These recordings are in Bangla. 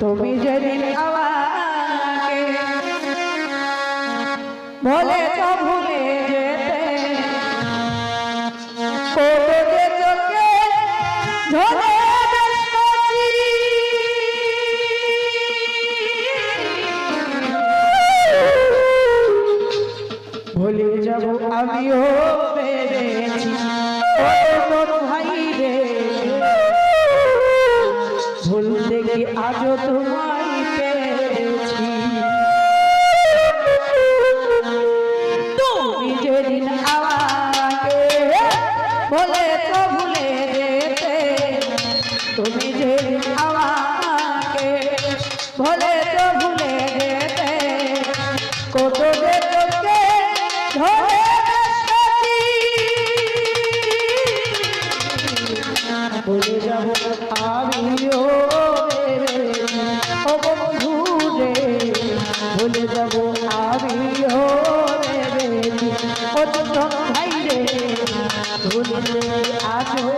তুমি যেদিন আমাকে বলে তো ভুলে যেতে আজও তোমায় পেয়েছি তুমি যেদিন আমাকে বলে তো ভুলে যেতে, তুমি যেদিন আমাকে বলে তো ভুলে যেতে, কত যে তোকে ধরে। ভুলে যাব, আমিও ভুলে আজও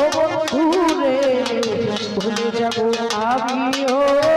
ও বন্ধু রে ভুলে যাব আমিও।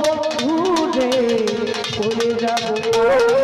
বন্ধু রে করে যাব।